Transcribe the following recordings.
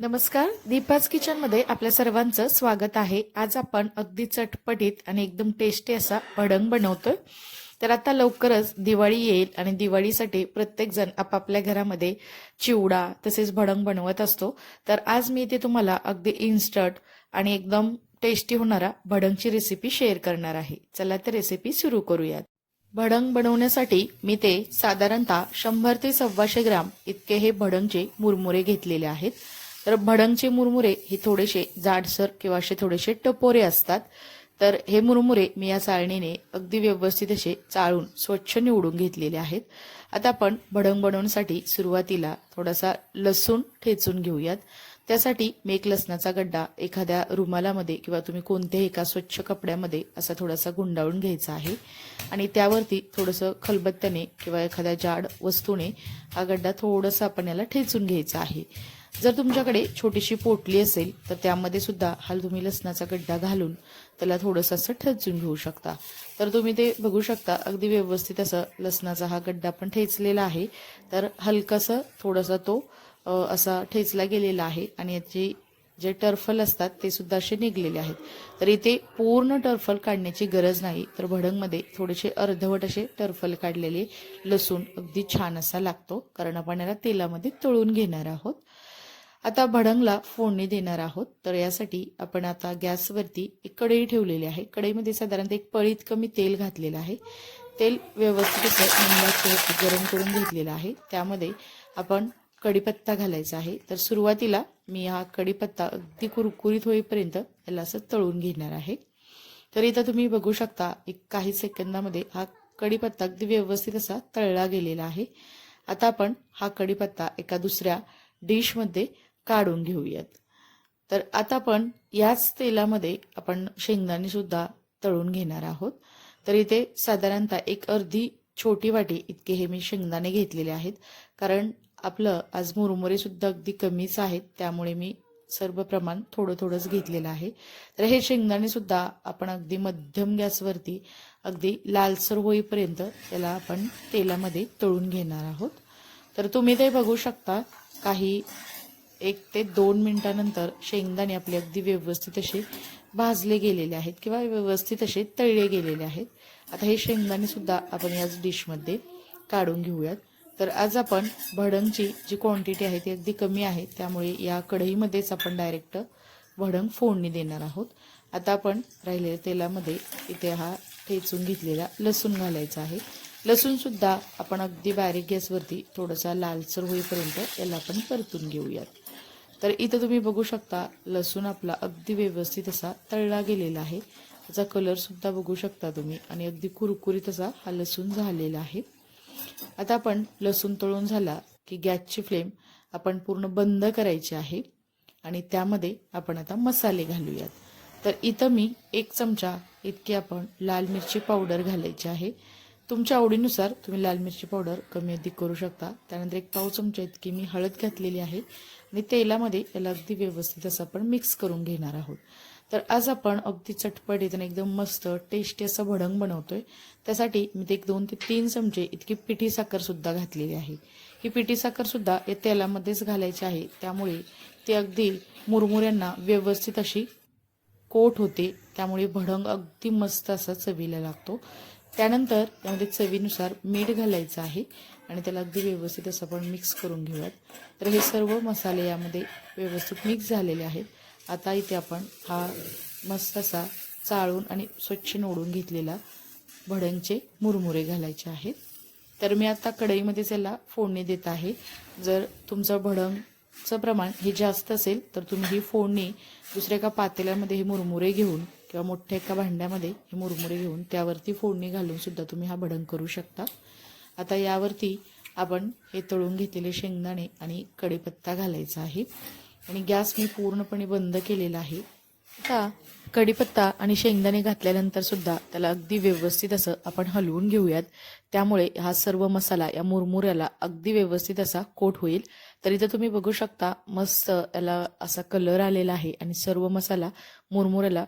नमस्कार. दीपाज किचनमध्ये आपल्या सर्वांचं स्वागत आहे. आज आपण अगदी चटपटीत आणि एकदम टेस्टी असा भडंग बनवतोय. तर आता लवकरच दिवाळी येईल आणि दिवाळीसाठी प्रत्येकजण आपापल्या घरामध्ये चिवडा तसेच भडंग बनवत असतो. तर आज मी इथे तुम्हाला अगदी इन्स्टंट आणि एकदम टेस्टी होणारा भडंगची रेसिपी शेअर करणार आहे. चला तर रेसिपी सुरू करूयात. भडंग बनवण्यासाठी मी ते साधारणतः शंभर ते सव्वाशे ग्राम इतके हे भडंगचे मुरमुरे घेतलेले आहेत. तर भडंगचे मुरमुरे हे थोडेसे जाडसर किंवा असे थोडेसे टपोरे असतात. तर हे मुरमुरे मी या चाळणीने अगदी व्यवस्थित असे चाळून स्वच्छ निवडून घेतलेले आहेत. आता आपण भडंग बनवण्यासाठी सुरुवातीला थोडासा लसूण ठेचून घेऊयात. त्यासाठी मी एक लसणाचा गड्डा एखाद्या रुमालामध्ये किंवा तुम्ही कोणत्याही एका स्वच्छ कपड्यामध्ये असा थोडासा गुंडाळून घ्यायचा आहे. आणि त्यावरती थोडंसं खलबत्त्याने किंवा एखाद्या जाड वस्तूने हा गड्डा थोडासा आपण याला ठेचून घ्यायचा आहे. जर तुमच्याकडे छोटीशी पोटली असेल तर त्यामध्ये सुद्धा हा तुम्ही लसणाचा गड्डा घालून त्याला थोडंसं असं ठेचून घेऊ शकता. तर तुम्ही ते बघू शकता अगदी व्यवस्थित असं लसणाचा हा गड्डा पण ठेचलेला आहे. तर हलकंसं थोडासा तो असा ठेचला गेलेला आहे आणि याची जे टर्फल असतात ते सुद्धा असे निघलेले आहेत. तर इथे पूर्ण टर्फल काढण्याची गरज नाही. तर भडंगमध्ये थोडेसे अर्धवट असे टर्फल काढलेले लसूण अगदी छान असा लागतो कारण आपण याला तेलामध्ये तळून घेणार आहोत. आता भडंगला फोडणी देणार आहोत. तर यासाठी आपण आता गॅसवरती एक कढई ठेवलेली आहे. कढईमध्ये साधारणतः एक पळीत कमी तेल घातलेलं आहे. तेल व्यवस्थित असं गरम करून घेतलेलं आहे. त्यामध्ये आपण कढीपत्ता घालायचा आहे. तर सुरुवातीला मी हा कढीपत्ता अगदी कुरकुरीत होईपर्यंत याला असं तळून घेणार आहे. तर इथं तुम्ही बघू शकता एक काही सेकंदामध्ये हा कढीपत्ता अगदी व्यवस्थित असा तळला गेलेला आहे. आता आपण हा कढीपत्ता एका दुसऱ्या डिशमध्ये काढून घेऊयात. तर आता आपण याच तेलामध्ये आपण शेंगदाणे सुद्धा तळून घेणार आहोत. तर इथे साधारणतः एक अर्धी छोटी वाटी इतके हे मी शेंगदाणे घेतलेले आहेत. कारण आपलं आज मुरमुरे सुद्धा अगदी कमीच आहेत. त्यामुळे मी सर्व प्रमाण थोडं थोडंच घेतलेलं आहे. तर हे शेंगदाणे सुद्धा आपण अगदी मध्यम गॅसवरती अगदी लालसर होईपर्यंत त्याला आपण तेलामध्ये तळून घेणार आहोत. तर तुम्ही ते बघू शकता काही एक ते दोन मिनिटानंतर शेंगदाणे आपले अगदी व्यवस्थित असे भाजले गेलेले आहेत किंवा व्यवस्थित असे तळले गेलेले आहेत. आता हे शेंगदाणे सुद्धा आपण याच डिशमध्ये काढून घेऊयात. तर आज आपण भडंगची जी क्वांटिटी आहे ती अगदी कमी आहे. त्यामुळे या कढईमध्येच आपण डायरेक्ट भडंग फोडणी देणार आहोत. आता आपण राहिलेल्या तेलामध्ये इथे हा ठेचून घेतलेला लसूण घालायचा आहे. लसूणसुद्धा आपण अगदी बारीक गॅसवरती थोडासा लालसर होईपर्यंत याला आपण परतून घेऊयात. तर इथं तुम्ही बघू शकता लसूण आपला अगदी व्यवस्थित असा तळला गेलेला आहे. त्याचा कलरसुद्धा बघू शकता तुम्ही. आणि अगदी कुरकुरीत असा हा लसूण झालेला आहे. आता आपण लसूण तळून झाला की गॅसची फ्लेम आपण पूर्ण बंद करायची आहे. आणि त्यामध्ये आपण आता मसाले घालूयात. तर इथं मी एक चमचा इतकी आपण लाल मिरची पावडर घालायची आहे. तुमच्या आवडीनुसार तुम्ही लाल मिरची पावडर कमी अधिक करू शकता. त्यानंतर एक पाव चमचा इतकी मी हळद घातलेली आहे. आणि तेलामध्ये याला अगदी व्यवस्थित असं आपण मिक्स करून घेणार आहोत. तर आज आपण अगदी चटपटीत आणि एकदम मस्त टेस्टी असं भडंग बनवतोय. त्यासाठी मी ते एक दोन ते तीन चमचे इतकी पिठी साखर सुद्धा घातलेली आहे. ही पिठी साखर सुद्धा या तेलामध्येच घालायची आहे. त्यामुळे ती अगदी मुरमुऱ्यांना व्यवस्थित अशी कोट होते. त्यामुळे भडंग अगदी मस्त असा चवीला लागतो. त्यानंतर त्यामध्ये चवीनुसार मीठ घालायचं आहे आणि त्याला अगदी व्यवस्थित असं आपण मिक्स करून घेऊयात. तर हे सर्व मसाले यामध्ये व्यवस्थित मिक्स झालेले आहेत. आता इथे आपण हा मस्त असा चाळून आणि स्वच्छ निवडून घेतलेला भडंगचे मुरमुरे घालायचे आहेत. तर मी आता कढईमध्ये त्याला फोडणी देत आहे. जर तुमचं भडंगचं प्रमाण हे जास्त असेल तर तुम्ही ही फोडणी दुसऱ्या एका पातेल्यामध्ये हे मुरमुरे घेऊन किंवा मोठ्या एका भांड्यामध्ये हे मुरमुरे घेऊन त्यावरती फोडणी घालून सुद्धा तुम्ही हा भडंग करू शकता. आता यावरती आपण हे तळून घेतलेले शेंगदाणे आणि कढीपत्ता घालायचा आहे. आणि गॅस मी पूर्णपणे बंद केलेला आहे. आता कढीपत्ता आणि शेंगदाणे घातल्यानंतर सुद्धा त्याला अगदी व्यवस्थित असं आपण हलवून घेऊयात. त्यामुळे हा सर्व मसाला या मुरमुऱ्याला अगदी व्यवस्थित असा कोट होईल. तर इथं तुम्ही बघू शकता मस्त याला असा कलर आलेला आहे आणि सर्व मसाला मुरमुऱ्याला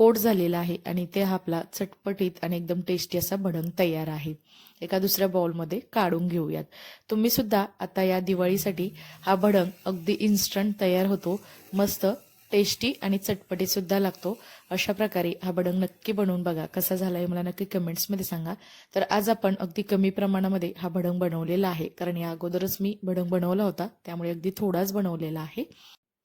कोट झालेला आहे आणि ते हा आपला चटपटीत आणि एकदम टेस्टी असा भडंग तयार आहे. एका दुसऱ्या बाउलमध्ये काढून घेऊयात. तुम्ही सुद्धा आता या दिवाळीसाठी हा भडंग अगदी इन्स्टंट तयार होतो. मस्त टेस्टी आणि चटपटी सुद्धा लागतो. अशा प्रकारे हा भडंग नक्की बनवून बघा. कसा झाला आहे मला नक्की कमेंट्समध्ये सांगा. तर आज आपण अगदी कमी प्रमाणामध्ये हा भडंग बनवलेला आहे. कारण या अगोदरच मी भडंग बनवला होता. त्यामुळे अगदी थोडाच बनवलेला आहे.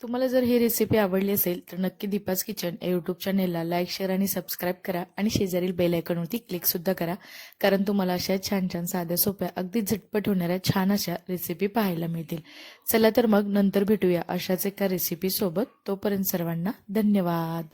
तुम्हाला जर ही रेसिपी आवडली असेल तर नक्की दीपाज किचन या यूट्यूब चॅनेलला लाईक शेअर आणि सबस्क्राईब करा आणि शेजारील बेल आयकॉनवरती क्लिकसुद्धा करा. कारण तुम्हाला अशा छान छान साध्या सोप्या अगदी झटपट होणाऱ्या छान अशा रेसिपी पाहायला मिळतील. चला तर मग नंतर भेटूया अशाच एका रेसिपीसोबत तोपर्यंत सर्वांना धन्यवाद.